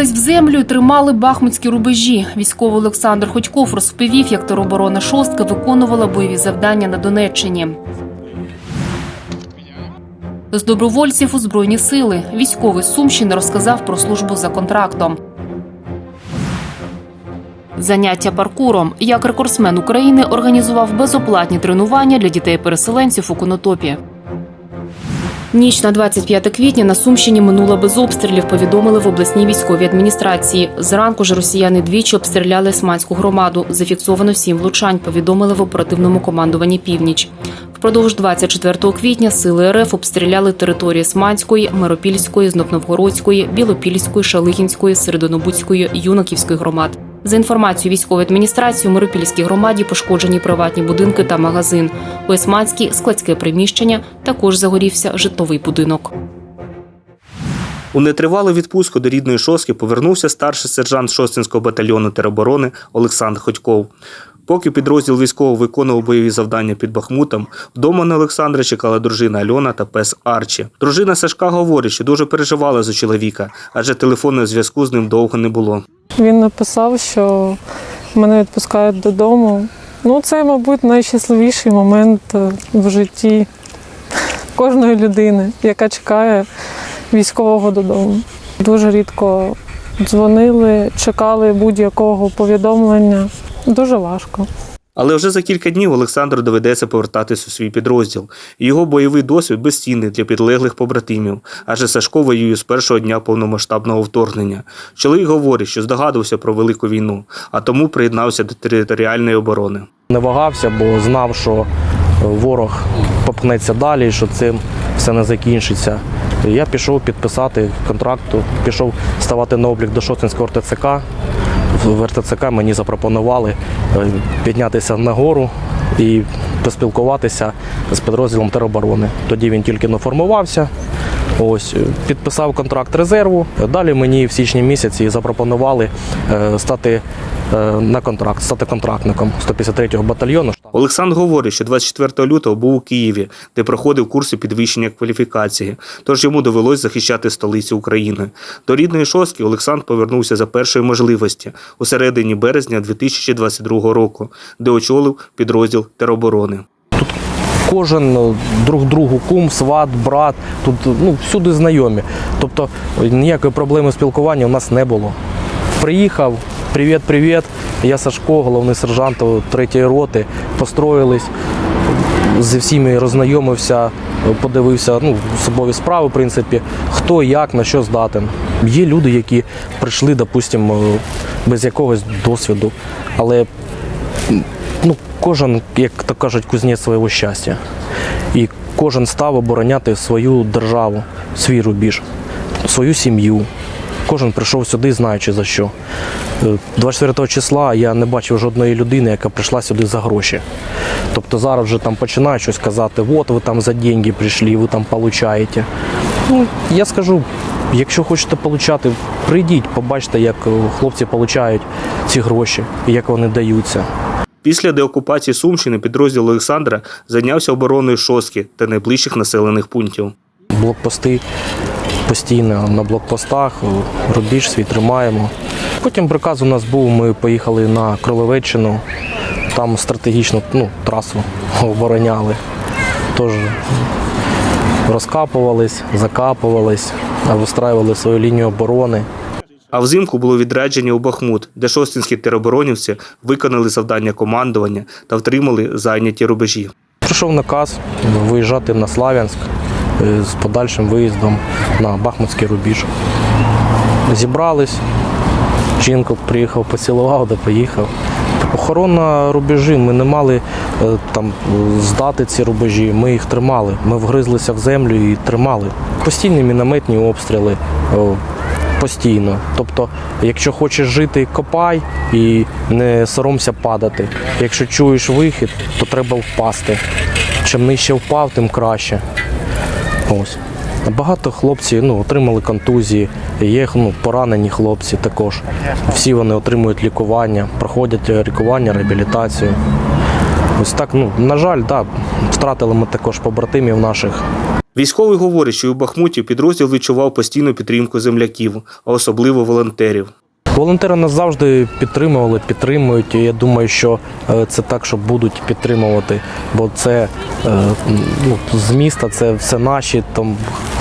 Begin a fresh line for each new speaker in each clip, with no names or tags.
вгризлись в землю тримали бахмутські рубежі. Військовий Олександр Ходьков розповів, як тероборона шостка виконувала бойові завдання на Донеччині. З добровольців у збройні сили військовий Сумщини розказав про службу за контрактом. Заняття паркуром як рекордсмен України організував безоплатні тренування для дітей-переселенців у Конотопі. Ніч на 25 квітня на Сумщині минула без обстрілів. Повідомили в обласній військовій адміністрації. Зранку ж росіяни двічі обстріляли Сманську громаду. Зафіксовано сім влучань. Повідомили в оперативному командуванні Північ. Впродовж 24 квітня сили РФ обстріляли території Сманської, Миропільської, Знопновгородської, Білопільської, Шалигінської, Середонобудської, Юнаківської громад. За інформацією військової адміністрації, у Миропільській громаді пошкоджені приватні будинки та магазин. У Есманській складське приміщення також загорівся житловий будинок.
У нетривалу відпустку до рідної шостки повернувся старший сержант Шостинського батальйону тероборони Олександр Ходьков. Поки підрозділ військово виконував бойові завдання під Бахмутом, вдома на Олександра чекала дружина Альона та пес Арчі. Дружина Сашка говорить, що дуже переживала за чоловіка, адже телефонного зв'язку з ним довго не було.
Він написав, що мене відпускають додому. Ну, це, мабуть, найщасливіший момент е, в житті кожної людини, яка чекає військового додому. Дуже рідко дзвонили, чекали будь-якого повідомлення. Дуже важко.
Але вже за кілька днів Олександру доведеться повертатись у свій підрозділ. Його бойовий досвід безцінний для підлеглих побратимів, адже Сашко воює з першого дня повномасштабного вторгнення. Чоловік говорить, що здогадувався про велику війну, а тому приєднався до територіальної оборони.
Не вагався, бо знав, що ворог попнеться далі, що цим все не закінчиться. Я пішов підписати контракту, пішов ставати на облік до Шостинського РТЦК. В РТЦК мені запропонували е, піднятися нагору і поспілкуватися з підрозділом тероборони. Тоді він тільки не формувався. Ось е, підписав контракт резерву. Далі мені в січні місяці запропонували е, стати на контракт, стати контрактником 153-го батальйону.
Олександр говорить, що 24 лютого був у Києві, де проходив курси підвищення кваліфікації, тож йому довелось захищати столицю України. До рідної шостки Олександр повернувся за першої можливості у середині березня 2022 року, де очолив підрозділ тероборони.
Тут Кожен е, друг другу кум, сват, брат, тут ну, всюди знайомі. Тобто ніякої проблеми спілкування у нас не було. Приїхав, привіт, привіт. Я Сашко, головний сержант третьої роти. Построїлись, зі всіми роззнайомився, подивився ну, особові справи, в принципі, хто як, на що здатен. Є люди, які прийшли, допустимо, без якогось досвіду, але ну, кожен, як то кажуть, кузнець свого щастя. І кожен став обороняти свою державу, свій рубіж, свою сім'ю. Кожен прийшов сюди, знаючи за що. Е, 24 числа я не бачив жодної людини, яка прийшла сюди за гроші. Тобто зараз вже там починають щось казати, от ви там за деньги прийшли, ви там получаєте. Ну, я скажу, якщо хочете получати, прийдіть, побачите, як е, хлопці получають ці гроші і як вони даються.
Після деокупації Сумщини підрозділ Олександра зайнявся обороною шостки та найближчих населених пунктів.
блокпости постійно на блокпостах, рубіж свій тримаємо. Потім приказ у нас був, ми поїхали на Кролевеччину, там стратегічну ну, трасу обороняли. Тож розкапувались, закапувались, вистраювали свою лінію оборони.
А взимку було відрядження у Бахмут, де шостинські тероборонівці виконали завдання командування та втримали зайняті рубежі.
Прийшов наказ виїжджати на Слав'янськ е, з подальшим виїздом на Бахмутський рубіж. Зібрались, жінку приїхав, поцілував, да поїхав. Охорона рубежі, ми не мали е, там здати ці рубежі, ми їх тримали. Ми вгризлися в землю і тримали. Постійні мінометні обстріли. Постійно. Тобто, якщо хочеш жити, копай і не соромся падати. Якщо чуєш вихід, то треба впасти. Чим нижче впав, тим краще. Ось. Багато хлопців ну, отримали контузії, є ну, поранені хлопці також. Всі вони отримують лікування, проходять лікування, реабілітацію. Ось так, ну, на жаль, да, втратили ми також побратимів наших.
Військовий говорить, що у Бахмуті підрозділ відчував постійну підтримку земляків, а особливо волонтерів.
Волонтери нас завжди підтримували, підтримують. І я думаю, що е, це так, що будуть підтримувати, бо це е, ну, з міста, це все наші. Там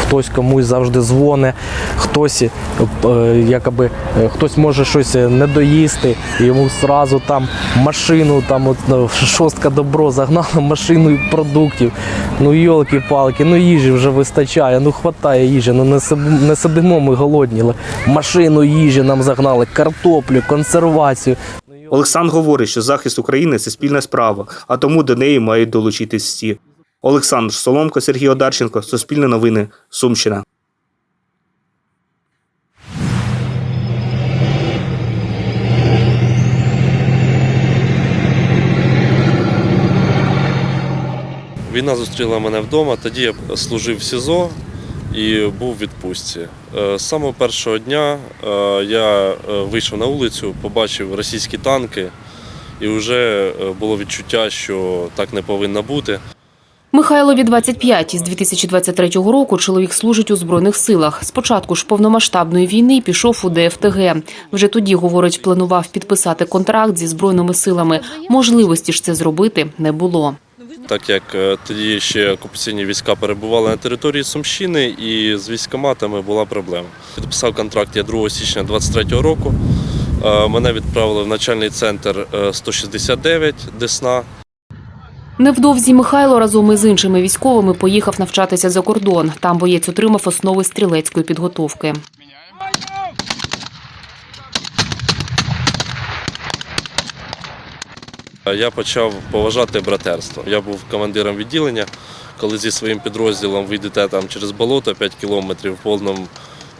хтось комусь завжди дзвоне, хтось е, якоби хтось може щось не доїсти, йому зразу там машину, там от шостка добро загнала машину продуктів. Ну йолки-палки, ну їжі вже вистачає, ну хватає їжі, ну не сидимо ми голодні. але Машину їжі нам загнали, картоплю, консервацію.
Олександр говорить, що захист України це спільна справа, а тому до неї мають долучитись всі. Олександр Соломко, Сергій Одарченко, Суспільне новини, Сумщина.
Війна зустріла мене вдома. Тоді я служив в СІЗО і був в відпустці. Е, З самого першого дня е, я е, вийшов на вулицю, побачив російські танки, і вже було відчуття, що так не повинно бути.
Михайлові 25. З 2023 року чоловік служить у Збройних силах. Спочатку ж повномасштабної війни пішов у ДФТГ. Вже тоді, говорить, планував підписати контракт зі Збройними силами. Можливості ж це зробити не було.
Так як е, тоді ще окупаційні війська перебували на території Сумщини, і з військоматами була проблема. Підписав контракт я 2 січня 2023 року. Е, Мене відправили в начальний центр е, 169 Десна.
Невдовзі Михайло разом із іншими військовими поїхав навчатися за кордон. Там боєць отримав основи стрілецької підготовки.
Я почав поважати братерство. Я був командиром відділення. Коли зі своїм підрозділом ви йдете там через болото 5 кілометрів в повному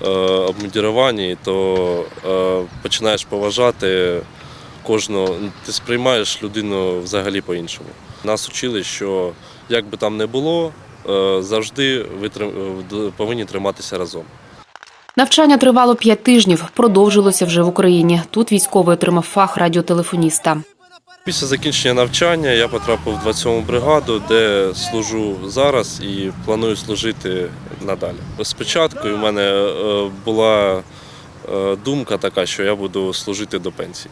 е, обмундіруванні, то е, починаєш поважати кожного. Ти сприймаєш людину взагалі по-іншому. Нас учили, що як би там не було, е, завжди ви трим- е, повинні триматися разом.
Навчання тривало п'ять тижнів, продовжилося вже в Україні. Тут військовий отримав фах радіотелефоніста.
Після закінчення навчання я потрапив в 27-му бригаду, де служу зараз і планую служити надалі. Спочатку в мене е, була е, думка така, що я буду служити до пенсії.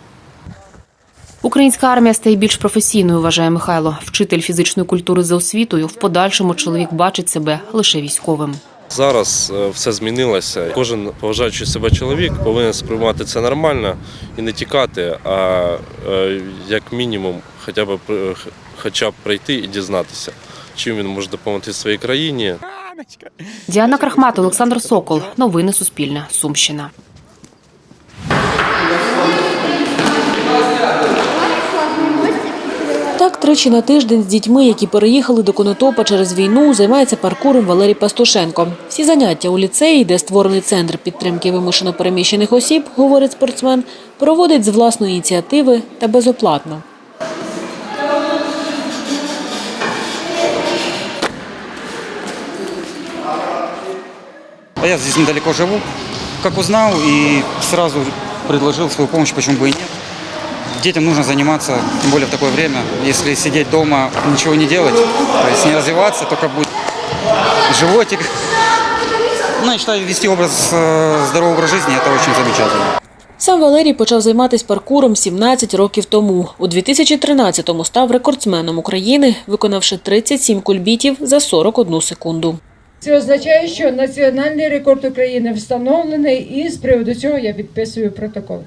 Українська армія стає більш професійною, вважає Михайло. Вчитель фізичної культури за освітою. В подальшому чоловік бачить себе лише військовим.
Зараз е, все змінилося. Кожен поважаючий себе чоловік повинен сприймати це нормально і не тікати, а е, як мінімум, хоча б хоча б прийти і дізнатися, чим він може допомогти своїй країні.
Діана Крахмат, Олександр Сокол. Новини Суспільне. Сумщина. Тричі на тиждень з дітьми, які переїхали до Конотопа через війну, займається паркуром Валерій Пастушенко. Всі заняття у ліцеї, де створений центр підтримки вимушено переміщених осіб, говорить спортсмен, проводить з власної ініціативи та безоплатно.
А я здесь недалеко живу. Как узнал и сразу предложил свою помощь, почему бы и нет Детям нужно заниматься, тем более в такое время. Если сидеть дома, ничего не делать, то есть не развиваться, только будет животик. Ну, я считаю, вести образ, э, здоровый образ жизни – это очень замечательно.
Сам Валерій почав займатися паркуром 17 років тому. У 2013-му став рекордсменом України, виконавши 37 кульбітів за 41 секунду.
Це означає, що національний рекорд України встановлений, і з приводу цього я підписую протокол.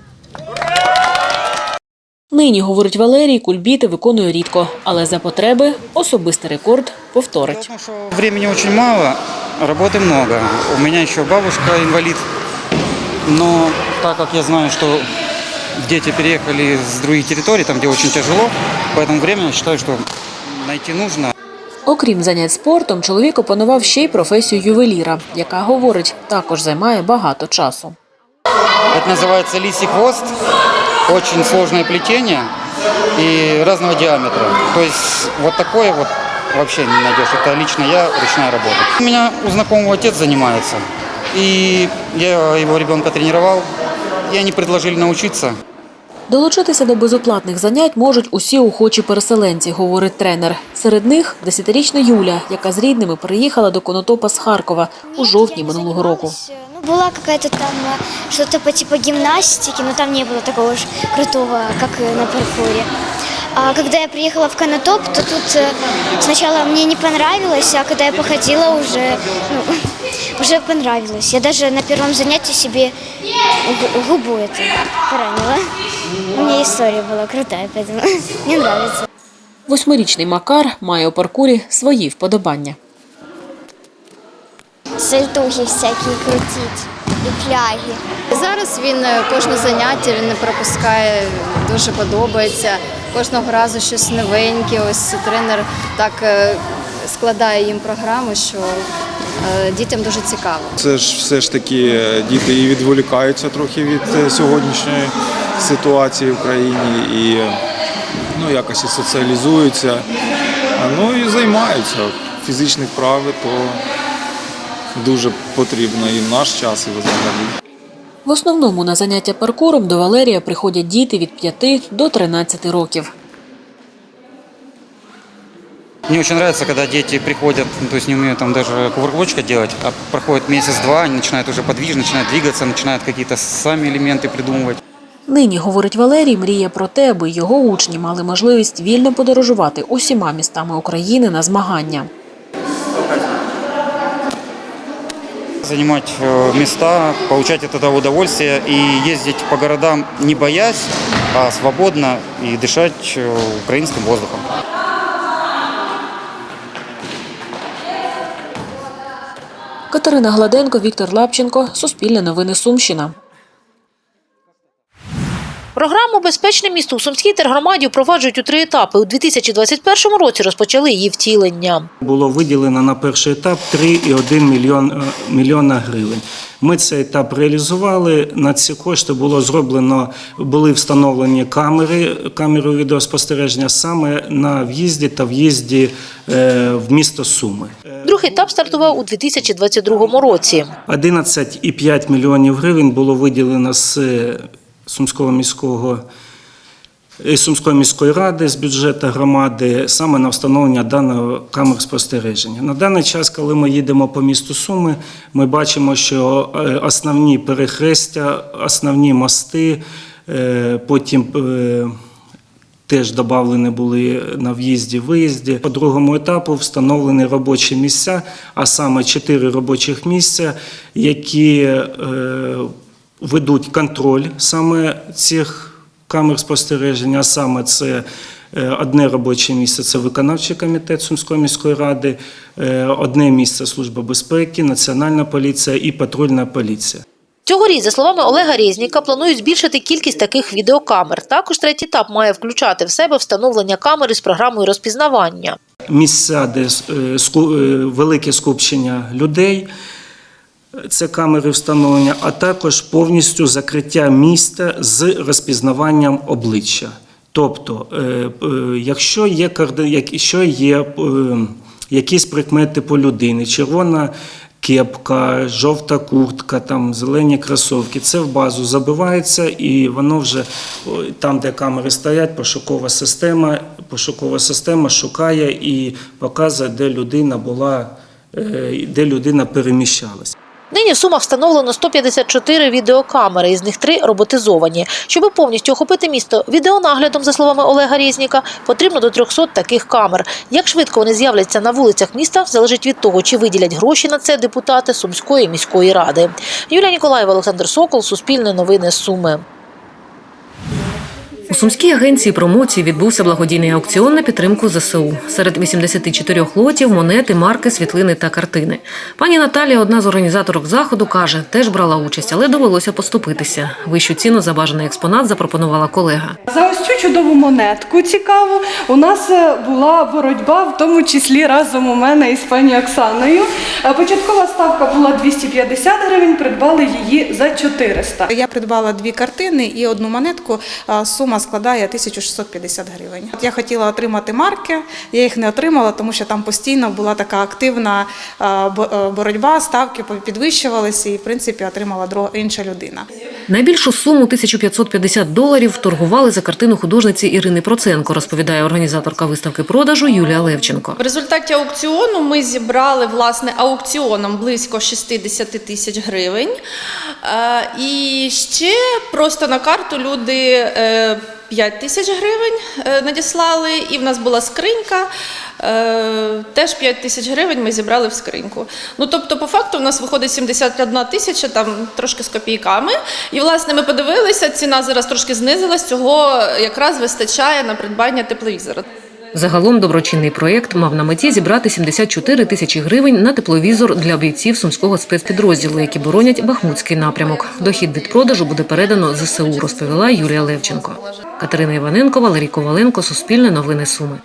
Нині, говорить Валерій, кульбіти виконує рідко, але за потреби особистий рекорд повторить.
Потому что времени очень мало, работы много. У меня еще бабушка инвалид. Но так как я знаю, что дети переехали с других территорий, там, где очень тяжело, поэтому время я считаю, что найти нужно.
Окрім занять спортом, чоловік опанував ще й професію ювеліра, яка, говорить, також займає багато часу.
Это называется лисий хвост. Очень сложное плетение и разного диаметра. То есть вот такое вот вообще не найдешь. Это лично я, ручная работа. У меня у знакомого отец занимается. И я его ребенка тренировал. И они предложили научиться.
Долучитися до безоплатних занять можуть усі охочі переселенці, говорить тренер. Серед них десятирічна Юля, яка з рідними переїхала до Конотопа з Харкова у жовтні минулого року
Ну, была какая-то там э, что-то по типу гимнастики, но там не было такого уж крутого, как э, на паркуре. А когда я приехала в Конотоп, то тут э, сначала мне не понравилось, а когда я походила уже, ну, уже понравилось. Я даже на первом занятии себе гу- губу это поранила. У меня история была крутая, поэтому мне нравится.
Восьмирічний Макар має у паркурі свої вподобання.
Сальтухи всякие крутить и фляги.
Зараз він е, кожне заняття він не пропускає, дуже подобається. Кожного разу щось новеньке. Ось тренер так е, складає їм програму, що е, дітям дуже цікаво.
Це ж все ж таки діти і відволікаються трохи від сьогоднішньої ситуації в країні і ну, якось і соціалізуються, А, ну і займаються. Фізичних вправи то дуже потрібно і в наш час, і взагалі.
В основному на заняття паркуром до Валерія приходять діти від 5 до 13 років.
Мне очень нравится, когда дети приходят, ну, то есть не умеют там даже кувыркочка делать, а проходит месяц-два, они начинают уже подвижно, начинают двигаться, начинают какие-то сами элементы придумывать.
Нині, говорить Валерій, мріє про те, аби його учні мали можливість вільно подорожувати усіма містами України на змагання.
Занимать э, места, получать от этого удовольствие и ездить по городам не боясь, а свободно и дышать э, украинским воздухом.
Катерина Гладенко, Віктор Лапченко, Суспільне новини Сумщина.
Програму Безпечне місто у Сумській тергромаді впроваджують у три етапи. У 2021 році розпочали її втілення.
Було виділено на перший етап 3,1 мільйон, е, мільйона гривень. Ми цей етап реалізували. На ці кошти було зроблено, були встановлені камери, камери відеоспостереження саме на в'їзді та в'їзді е, в місто Суми.
Другий етап стартував у 2022 році.
11,5 мільйонів гривень було виділено з Сумського міського е, Сумської міської ради з бюджету громади саме на встановлення даного камер спостереження. На даний час, коли ми їдемо по місту Суми, ми бачимо, що е, основні перехрестя, основні мости, е, потім теж додавлені були на в'їзді, виїзді. По другому етапу встановлені робочі місця, а саме чотири робочих місця, які ведуть контроль саме цих камер спостереження. А саме це е, одне робоче місце це виконавчий комітет Сумської міської ради, е, одне місце Служба безпеки, Національна поліція і патрульна поліція.
Цьогоріч, за словами Олега Різніка, планують збільшити кількість таких відеокамер. Також третій етап має включати в себе встановлення камери з програмою розпізнавання.
місця, де е, велике скупчення людей. Це камери встановлення, а також повністю закриття міста з розпізнаванням обличчя. Тобто, е, е, якщо є, якщо є е, якісь прикмети по людині, червона кепка, жовта куртка, там, зелені кросовки, це в базу забивається і воно вже там, де камери стоять, пошукова система, пошукова система шукає і показує, де людина була, де людина переміщалась.
Нині в Сумах встановлено 154 відеокамери, із них три роботизовані. Щоб повністю охопити місто відеонаглядом, за словами Олега Різніка, потрібно до 300 таких камер. Як швидко вони з'являться на вулицях міста, залежить від того, чи виділять гроші на це депутати Сумської міської ради. Юлія Ніколаєва, Олександр Сокол, Суспільне новини Суми.
У Сумській агенції промоції відбувся благодійний аукціон на підтримку ЗСУ. Серед 84 лотів монети, марки, світлини та картини. Пані Наталія, одна з організаторок заходу, каже, теж брала участь, але довелося поступитися. Вищу ціну за бажаний експонат запропонувала колега.
За ось цю чудову монетку цікаву у нас е, була боротьба, в тому числі разом у мене із пані Оксаною. Е, Початкова ставка була 250 гривень, придбали її за 400.
Я придбала дві картини і одну монетку. а Сума складає 1650 гривень. От Я хотіла отримати марки, я їх не отримала, тому що там постійно була така активна е, боротьба, ставки підвищувалися і, в принципі, отримала інша людина.
Найбільшу суму 1550 доларів торгували за картину художниці Ірини Проценко, розповідає організаторка виставки продажу Юлія Левченко.
В результаті аукціону ми зібрали власне аукціоном близько 60 тисяч гривень. Е, І ще просто на карту люди е, 5 тисяч гривень е, надіслали, і в нас була скринька. е, Теж 5 тисяч гривень ми зібрали в скриньку. Ну тобто, по факту, в нас виходить 71 тисяча, там трошки з копійками. І власне ми подивилися, ціна зараз трошки знизилась. Цього якраз вистачає на придбання тепловізора.
Загалом доброчинний проєкт мав на меті зібрати 74 тисячі гривень на тепловізор для бійців сумського спецпідрозділу, які боронять Бахмутський напрямок. Дохід від продажу буде передано ЗСУ, розповіла Юлія Левченко. Катерина Іваненко, Валерій Коваленко, Суспільне новини Суми.